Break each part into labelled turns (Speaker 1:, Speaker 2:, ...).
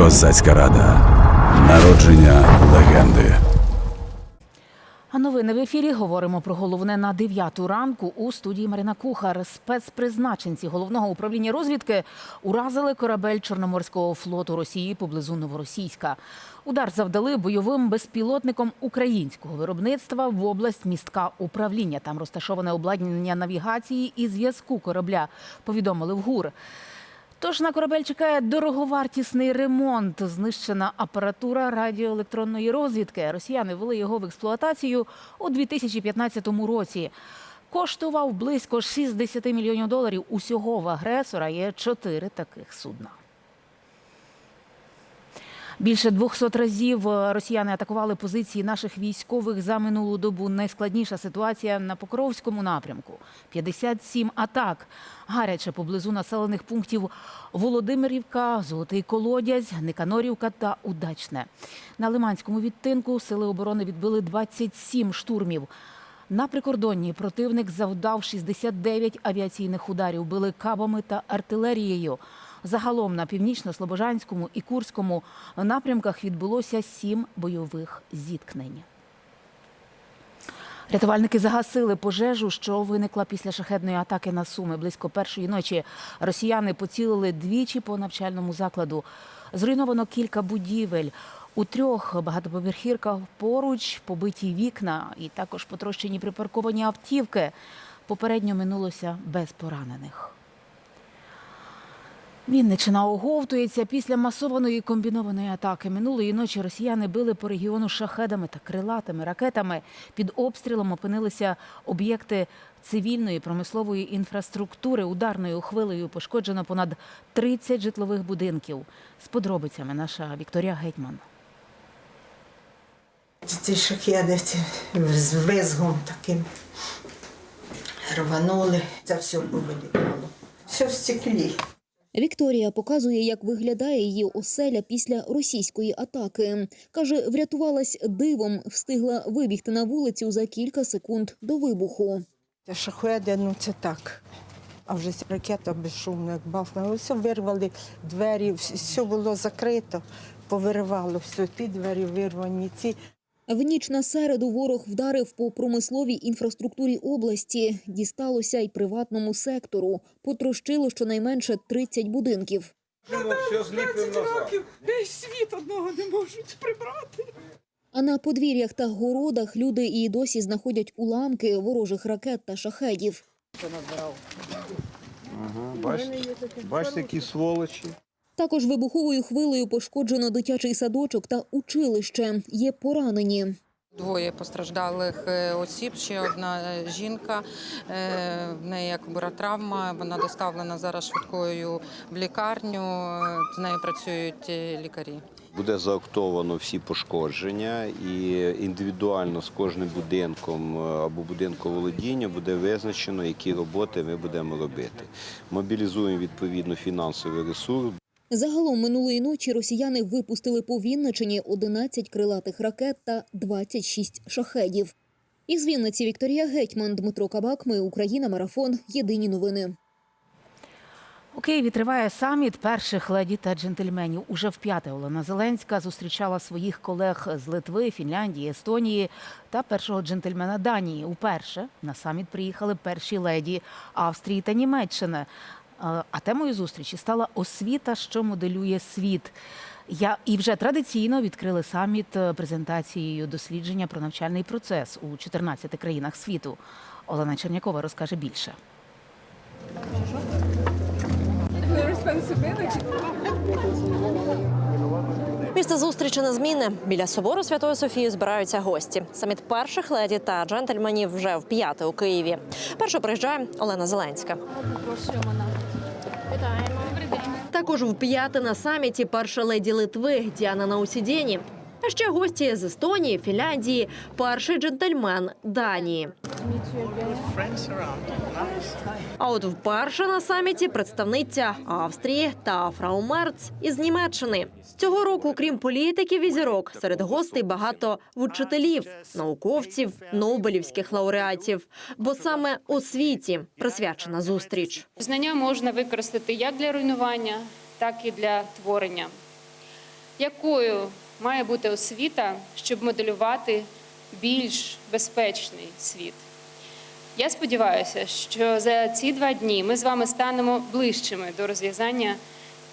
Speaker 1: Козацька рада. Народження легенди.
Speaker 2: А новини в ефірі говоримо про головне на 9 ранку у студії Марина Кухар. Спецпризначенці головного управління розвідки уразили корабель Чорноморського флоту Росії поблизу Новоросійська. Удар завдали бойовим безпілотником українського виробництва в область містка управління. Там розташоване обладнання навігації і зв'язку корабля. Повідомили в ГУР. Тож на корабель чекає дороговартісний ремонт. Знищена апаратура радіоелектронної розвідки. Росіяни ввели його в експлуатацію у 2015 році. Коштував близько 60 мільйонів доларів. Усього в агресора є чотири таких судна. Більше 200 разів е, росіяни атакували позиції наших військових за минулу добу. Найскладніша ситуація на Покровському напрямку. 57 атак. Гаряче поблизу населених пунктів Володимирівка, Золотий Колодязь, Никанорівка та Удачне. На Лиманському відтинку сили оборони відбили 27 штурмів. На прикордонні противник завдав 69 авіаційних ударів, били кабами та артилерією. Загалом на північно-слобожанському і Курському напрямках відбулося сім бойових зіткнень. Рятувальники загасили пожежу, що виникла після шахедної атаки на Суми. Близько першої ночі росіяни поцілили двічі по навчальному закладу. Зруйновано кілька будівель. У трьох багатоповерхівках поруч побиті вікна і також потрощені припарковані автівки. Попередньо минулося без поранених. Вінничина оговтується після масованої комбінованої атаки. Минулої ночі росіяни били по регіону шахедами та крилатими ракетами. Під обстрілом опинилися об'єкти цивільної промислової інфраструктури. Ударною хвилею пошкоджено понад 30 житлових будинків. З подробицями наша Вікторія Гетьман.
Speaker 3: Ці шахеди з визгом таким рванули. Це все повилітало. Все в стеклі.
Speaker 4: Вікторія показує, як виглядає її оселя після російської атаки. Каже, врятувалась дивом, встигла вибігти на вулицю за кілька секунд до вибуху.
Speaker 3: Шахеди, ну це так. А вже ракета безшумно, як бахнула. Все вирвали двері, все було закрито, повиривало, все, ті двері вирвані, ці.
Speaker 4: В ніч на середу ворог вдарив по промисловій інфраструктурі області. Дісталося й приватному сектору. Потрощило щонайменше 30 будинків.
Speaker 5: все зліпимо назад.
Speaker 6: Весь світ одного не можуть прибрати.
Speaker 4: А на подвір'ях та городах люди і досі знаходять уламки ворожих ракет та шахедів.
Speaker 5: Ага, бачите, бачите, які сволочі.
Speaker 4: Також вибуховою хвилею пошкоджено дитячий садочок та училище. Є поранені.
Speaker 7: Двоє постраждалих е, осіб. Ще одна е, жінка. е, В неї як травма. Вона доставлена зараз швидкою в лікарню. З нею працюють лікарі.
Speaker 8: Буде заактовано всі пошкодження, і індивідуально з кожним будинком або будинком володіння буде визначено, які роботи ми будемо робити. Мобілізуємо відповідно фінансовий ресурс.
Speaker 4: Загалом минулої ночі росіяни випустили по Вінничині 11 крилатих ракет та 26 шахедів. Із Вінниці Вікторія Гетьман, Дмитро Кабак. Ми Україна. Марафон. Єдині новини.
Speaker 2: У Києві триває саміт перших леді та джентльменів. Уже вп'яте Олена Зеленська зустрічала своїх колег з Литви, Фінляндії, Естонії та першого джентльмена Данії. Уперше на саміт приїхали перші леді Австрії та Німеччини. А темою зустрічі стала освіта, що моделює світ. Я і вже традиційно відкрили саміт е, презентацією дослідження про навчальний процес у 14 країнах світу. Олена Чернякова розкаже більше.
Speaker 9: Місце зустрічі незмінне. Біля собору Святої Софії збираються гості. Саміт перших леді та джентльменів вже в п'яте у Києві. Перша приїжджає Олена Зеленська. Також в п'яте на саміті перша леді Литви Діана Наусідєні. А ще гості з Естонії, Фінляндії, перший джентльмен Данії. А от вперше на саміті представниця Австрії та Фрау Мерц із Німеччини. Цього року, крім політиків і зірок, серед гостей багато вчителів, науковців, нобелівських лауреатів. Бо саме освіті присвячена зустріч.
Speaker 10: Знання можна використати як для руйнування, так і для творення. якою має бути освіта, щоб моделювати більш безпечний світ. Я сподіваюся, що за ці два дні ми з вами станемо ближчими до розв'язання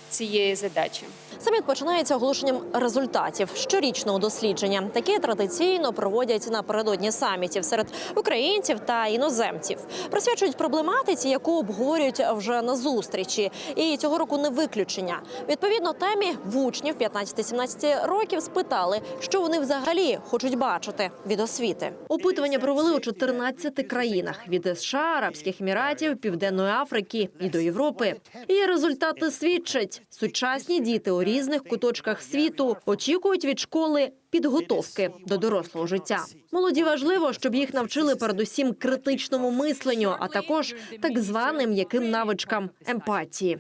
Speaker 10: цієї задачі.
Speaker 9: Саміт починається оголошенням результатів щорічного дослідження. Такі традиційно проводять напередодні самітів серед українців та іноземців. Присвячують проблематиці, яку обговорюють вже на зустрічі. І цього року не виключення. Відповідно, темі в учнів 15-17 років спитали, що вони взагалі хочуть бачити від освіти. Опитування провели у 14 країнах від США, Арабських Еміратів, Південної Африки і до Європи. І результати свідчать: сучасні діти у різних куточках світу очікують від школи підготовки до дорослого життя. Молоді важливо, щоб їх навчили передусім критичному мисленню, а також так званим яким навичкам емпатії.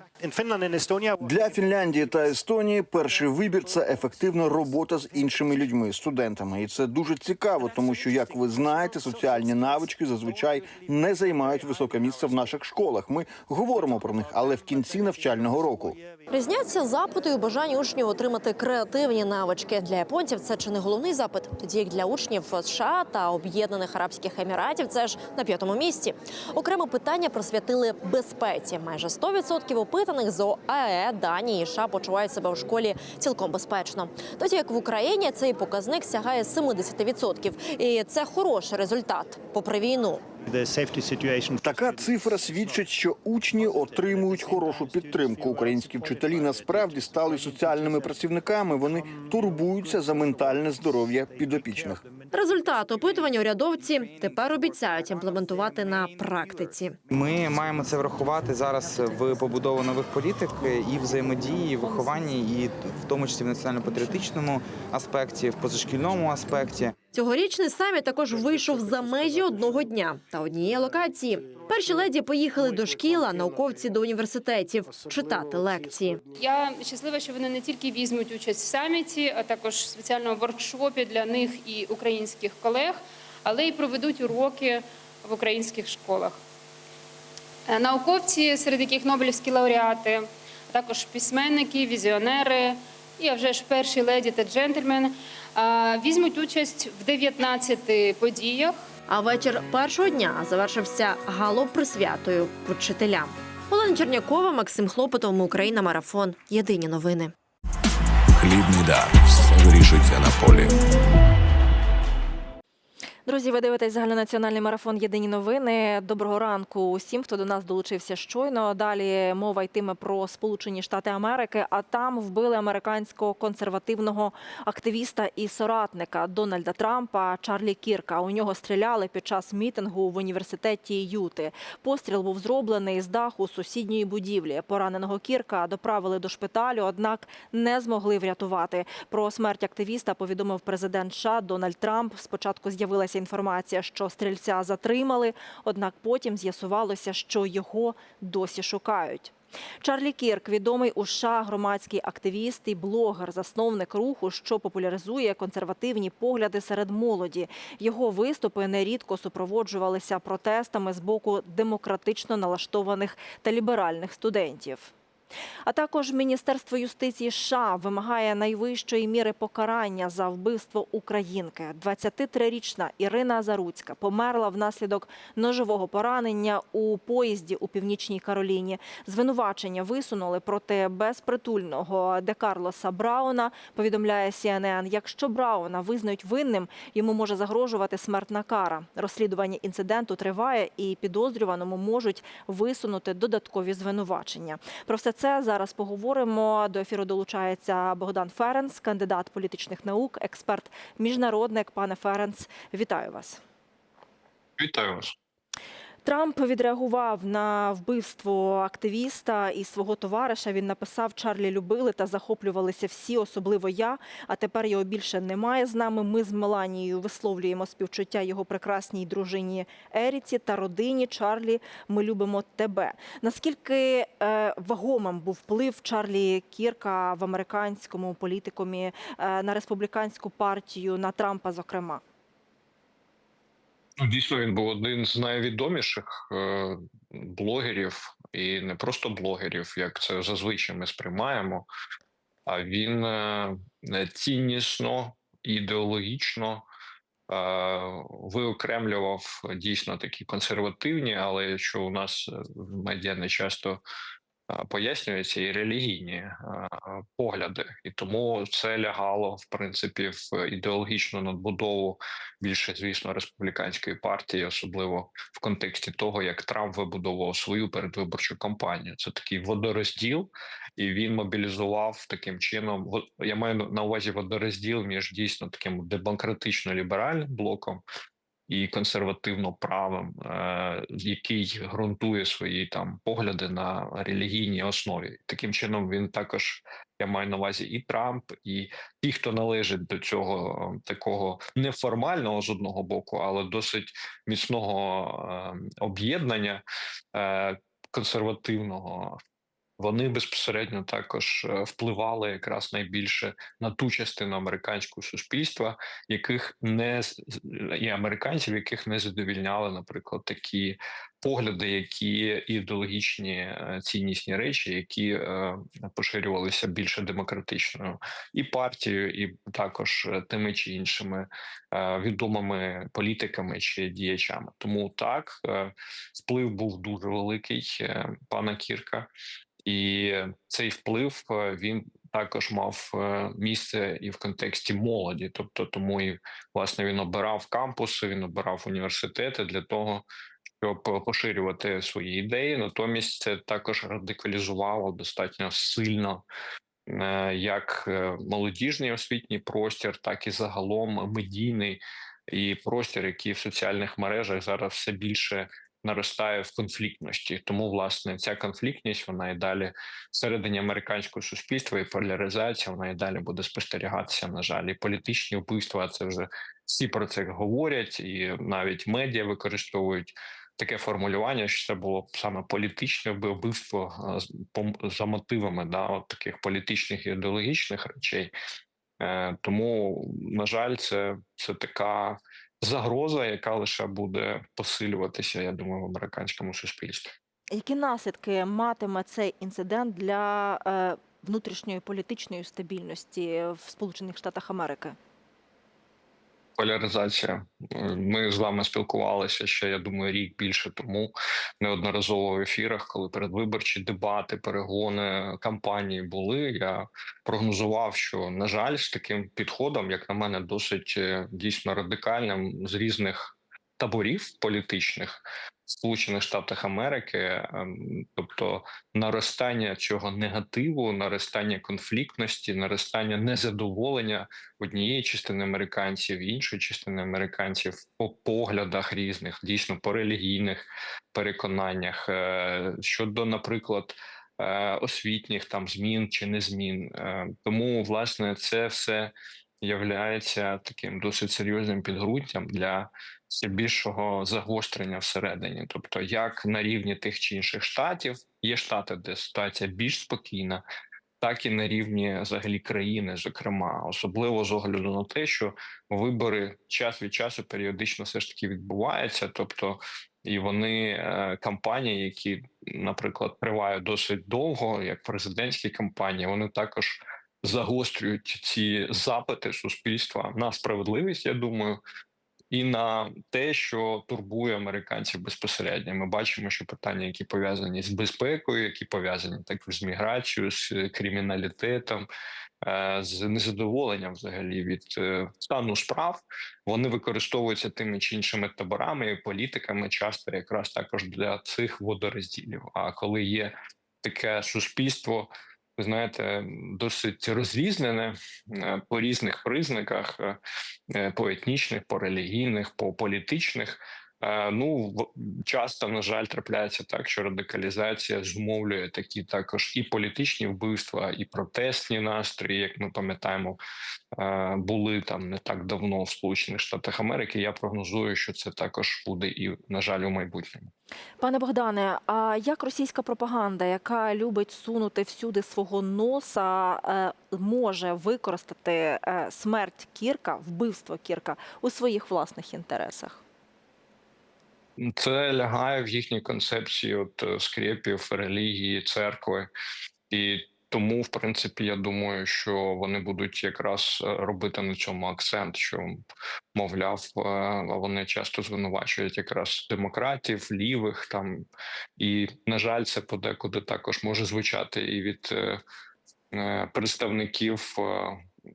Speaker 11: Для Фінляндії та Естонії перший вибір це ефективна робота з іншими людьми, студентами, і це дуже цікаво, тому що, як ви знаєте, соціальні навички зазвичай не займають високе місце в наших школах. Ми говоримо про них, але в кінці навчального року.
Speaker 9: Різняться запити у бажанні учнів отримати креативні навички. Для японців це чи не головний запит, тоді як для учнів США та Об'єднаних Арабських Еміратів це ж на п'ятому місці. Окремо питання присвятили безпеці. Майже 100% опитаних з ОАЕ, Данії і США почувають себе в школі цілком безпечно. Тоді як в Україні цей показник сягає 70%. І це хороший результат, попри війну.
Speaker 11: Така цифра свідчить, що учні отримують хорошу підтримку. Українські вчителі насправді стали соціальними працівниками. Вони турбуються за ментальне здоров'я підопічних.
Speaker 9: Результат опитування урядовці тепер обіцяють імплементувати на практиці.
Speaker 12: Ми маємо це врахувати зараз в побудову нових політик і взаємодії, і вихованні, і в тому числі в національно-патріотичному аспекті, в позашкільному аспекті.
Speaker 9: Цьогорічний саміт також вийшов за межі одного дня та однієї локації. Перші леді поїхали до шкіл, а науковці до університетів читати лекції.
Speaker 10: Я щаслива, що вони не тільки візьмуть участь в саміті, а також спеціальному воркшопі для них і українських колег, але й проведуть уроки в українських школах. Е, Науковці, серед яких Нобелівські лауреати, а також письменники, візіонери і вже ж перші леді та джентльмен е, візьмуть участь в 19 подіях.
Speaker 9: А вечір першого дня завершився гало-присвятою вчителям. Олена Чернякова, Максим Хлопотов, Україна, марафон. Єдині новини.
Speaker 1: Хлібний дар. Все вирішується на полі.
Speaker 13: Друзі, ви дивитесь загальнонаціональний марафон Єдині новини. Доброго ранку усім, хто до нас долучився щойно. Далі мова йтиме про Сполучені Штати Америки. А там вбили американського консервативного активіста і соратника Дональда Трампа Чарлі Кірка. У нього стріляли під час мітингу в університеті Юти. Постріл був зроблений з даху сусідньої будівлі. Пораненого Кірка доправили до шпиталю, однак не змогли врятувати. Про смерть активіста повідомив президент США Дональд Трамп. Спочатку з'явилася інформація, що стрільця затримали, однак потім з'ясувалося, що його досі шукають. Чарлі Кірк відомий у США громадський активіст і блогер, засновник руху, що популяризує консервативні погляди серед молоді. Його виступи нерідко супроводжувалися протестами з боку демократично налаштованих та ліберальних студентів. А також Міністерство юстиції США вимагає найвищої міри покарання за вбивство українки. 23-річна Ірина Заруцька померла внаслідок ножового поранення у поїзді у північній Кароліні. Звинувачення висунули проти безпритульного Де Карлоса Брауна. Повідомляє CNN. Якщо Брауна визнають винним, йому може загрожувати смертна кара. Розслідування інциденту триває, і підозрюваному можуть висунути додаткові звинувачення. Про все це зараз поговоримо. До ефіру долучається Богдан Ференц, кандидат політичних наук, експерт міжнародник. Пане Ференц, вітаю вас.
Speaker 14: Вітаю вас.
Speaker 13: Трамп відреагував на вбивство активіста і свого товариша. Він написав: Чарлі любили та захоплювалися всі, особливо я. А тепер його більше немає з нами. Ми з Меланією висловлюємо співчуття його прекрасній дружині Еріці та родині Чарлі. Ми любимо тебе. Наскільки е, вагомим був вплив Чарлі Кірка в американському політикумі е, на республіканську партію на Трампа, зокрема?
Speaker 14: Ну, дійсно, він був один з найвідоміших е, блогерів, і не просто блогерів, як це зазвичай ми сприймаємо. А він е, ціннісно, ідеологічно е, виокремлював дійсно такі консервативні, але що у нас в медіа не часто пояснюється, і релігійні погляди, і тому це лягало в принципі в ідеологічну надбудову більше, звісно, республіканської партії, особливо в контексті того, як Трамп вибудовував свою передвиборчу кампанію. Це такий водорозділ, і він мобілізував таким чином. Я маю на увазі водорозділ між дійсно таким демократично-ліберальним блоком. І консервативно правим, е, який ґрунтує свої там погляди на релігійній основі. Таким чином він також я маю на увазі і Трамп, і ті, хто належить до цього е, такого неформального з одного боку, але досить міцного е, об'єднання консервативного. Вони безпосередньо також е, впливали якраз найбільше на ту частину американського суспільства, яких не і американців, яких не задовільняли, наприклад, такі погляди, які ідеологічні е, ціннісні речі, які е, поширювалися більше демократичною і партією, і також тими чи іншими відомими політиками чи діячами. Тому так вплив був дуже великий пана Кірка. І цей вплив е, він також мав е, місце і в контексті молоді, тобто тому і власне він обирав кампуси, він обирав університети для того, щоб поширювати свої ідеї. Натомість це також радикалізувало достатньо сильно е, як молодіжний освітній простір, так і загалом медійний і простір, який в соціальних мережах зараз все більше наростає в конфліктності. Тому власне ця конфліктність вона і далі всередині американського суспільства і поляризація вона і далі буде спостерігатися. На жаль, і політичні вбивства. Це вже всі про це говорять, і навіть медіа використовують. Таке формулювання, що це було саме політичне вбивство е, за мотивами да, от таких політичних і ідеологічних речей. Е, Тому, на жаль, це, це така загроза, яка лише буде посилюватися, я думаю, в американському суспільстві.
Speaker 13: Які наслідки матиме цей інцидент для е, внутрішньої політичної стабільності в Сполучених Штатах Америки?
Speaker 14: Поляризація. Ми з вами спілкувалися ще, я думаю, рік більше тому неодноразово в ефірах, коли передвиборчі дебати, перегони кампанії були. Я прогнозував, що на жаль, з таким підходом, як на мене, досить е, дійсно радикальним з різних таборів політичних в Сполучених Штатах Америки, ем, тобто наростання цього негативу, наростання конфліктності, наростання незадоволення однієї частини американців, іншої частини американців по поглядах різних, дійсно по релігійних переконаннях е, щодо, наприклад. е, Освітніх там змін чи не змін, Е, тому власне це все являється таким досить серйозним підґрунтям для більшого загострення всередині. Тобто, як на рівні тих чи інших штатів, є штати, де ситуація більш спокійна, так і на рівні взагалі країни, зокрема, особливо з огляду на те, що вибори час від часу періодично все ж таки відбуваються, тобто і вони е, кампанії, які, наприклад, тривають досить довго, як президентські кампанії, вони також загострюють ці запити суспільства на справедливість. Я думаю, і на те, що турбує американців безпосередньо. Ми бачимо, що питання, які пов'язані з безпекою, які пов'язані також з міграцією, з криміналітетом, е, з незадоволенням взагалі від е, стану справ, вони використовуються тими чи іншими таборами і політиками, часто якраз також для цих водорозділів. А коли є таке суспільство. Ви знаєте, досить розрізнене е, по різних признаках, е, е, по етнічних, по релігійних, по політичних. Е, Ну часто, на жаль, трапляється так, що радикалізація зумовлює такі також і політичні вбивства, і протестні настрої, як ми пам'ятаємо, е, були там не так давно в Сполучених Штатах Америки. Я прогнозую, що це також буде і на жаль у майбутньому.
Speaker 13: Пане Богдане, а як російська пропаганда, яка любить сунути всюди свого носа, е, може використати е, смерть Кірка, вбивство Кірка у своїх власних інтересах?
Speaker 14: Це лягає в їхній концепції от е, скрепів, релігії, церкви. І Тому, в принципі, я думаю, що вони будуть якраз е, робити на цьому акцент, що мовляв, е, вони часто звинувачують якраз демократів, лівих там, і на жаль, це подекуди також може звучати і від представників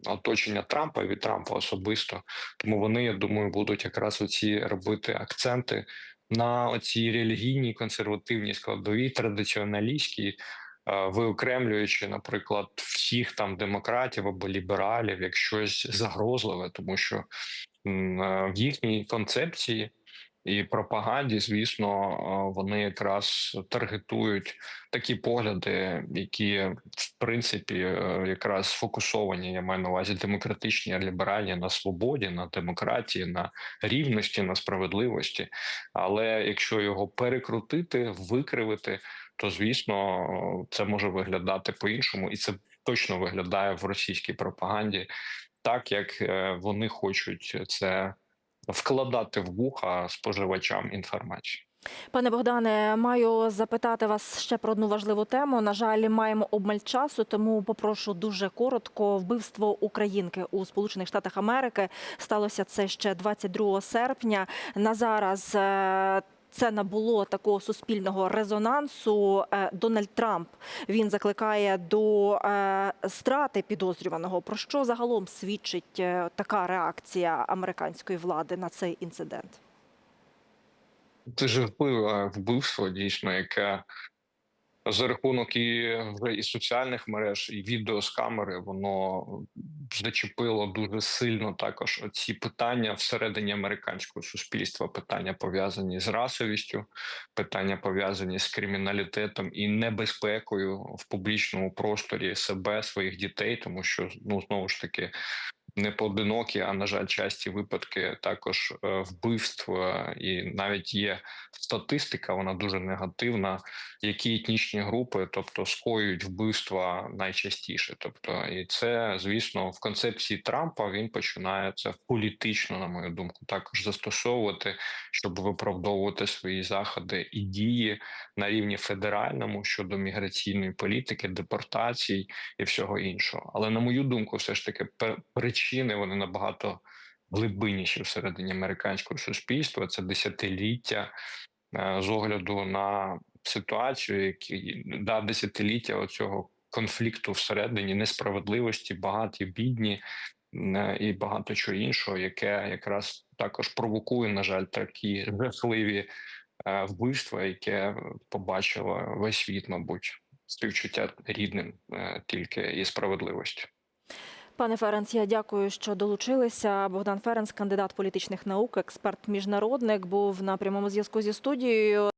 Speaker 14: оточення Трампа, від Трампа особисто. Тому вони, я думаю, будуть якраз оці робити акценти на оцій релігійній, консервативній складовій, традиціоналістській, е, виокремлюючи, наприклад, всіх там демократів або лібералів як щось загрозливе, тому що е, в їхній концепції і пропаганді, звісно, е, вони якраз таргетують такі погляди, які в принципі е, якраз сфокусовані, я маю на увазі демократичні, ліберальні на свободі, на демократії, на рівності, на справедливості. Але якщо його перекрутити, викривити, то звісно це може виглядати по-іншому, і це точно виглядає в російській пропаганді, так як е, вони хочуть це вкладати в вуха споживачам інформації.
Speaker 13: Пане Богдане, маю запитати вас ще про одну важливу тему. На жаль, маємо обмаль часу, тому попрошу дуже коротко. Вбивство українки у Сполучених Штатах Америки сталося це ще 22 серпня. На зараз е, це набуло такого суспільного резонансу. Е, Дональд Трамп він закликає до е, страти підозрюваного. Про що загалом свідчить е, така реакція американської влади на цей інцидент?
Speaker 14: Це жахливе вбивство, дійсно, яке за рахунок і вже і соціальних мереж, і відео з камери, воно зачепило дуже сильно також ці питання всередині американського суспільства. Питання пов'язані з расовістю, питання пов'язані з криміналітетом і небезпекою в публічному просторі себе, своїх дітей, тому що ну знову ж таки не поодинокі, а на жаль, часті випадки також е, вбивств, е, і навіть є статистика, вона дуже негативна. Які етнічні групи, тобто скоюють вбивства найчастіше. Тобто, і це, звісно, в концепції Трампа він починає це політично, на мою думку, також застосовувати, щоб виправдовувати свої заходи і дії на рівні федеральному щодо міграційної політики, депортацій і всього іншого. Але на мою думку, все ж таки пе- причини вони набагато глибинніші всередині американського суспільства. Це десятиліття е, з огляду на ситуацію, які да десятиліття оцього конфлікту всередині несправедливості, багаті, бідні е, і багато чого іншого, яке якраз також провокує, на жаль, такі жахливі е, вбивства, яке побачило весь світ, мабуть, співчуття рідним тільки і справедливості.
Speaker 13: Пане Ференц, я дякую, що долучилися. Богдан Ференц, кандидат політичних наук, експерт міжнародник, був на прямому зв'язку зі студією.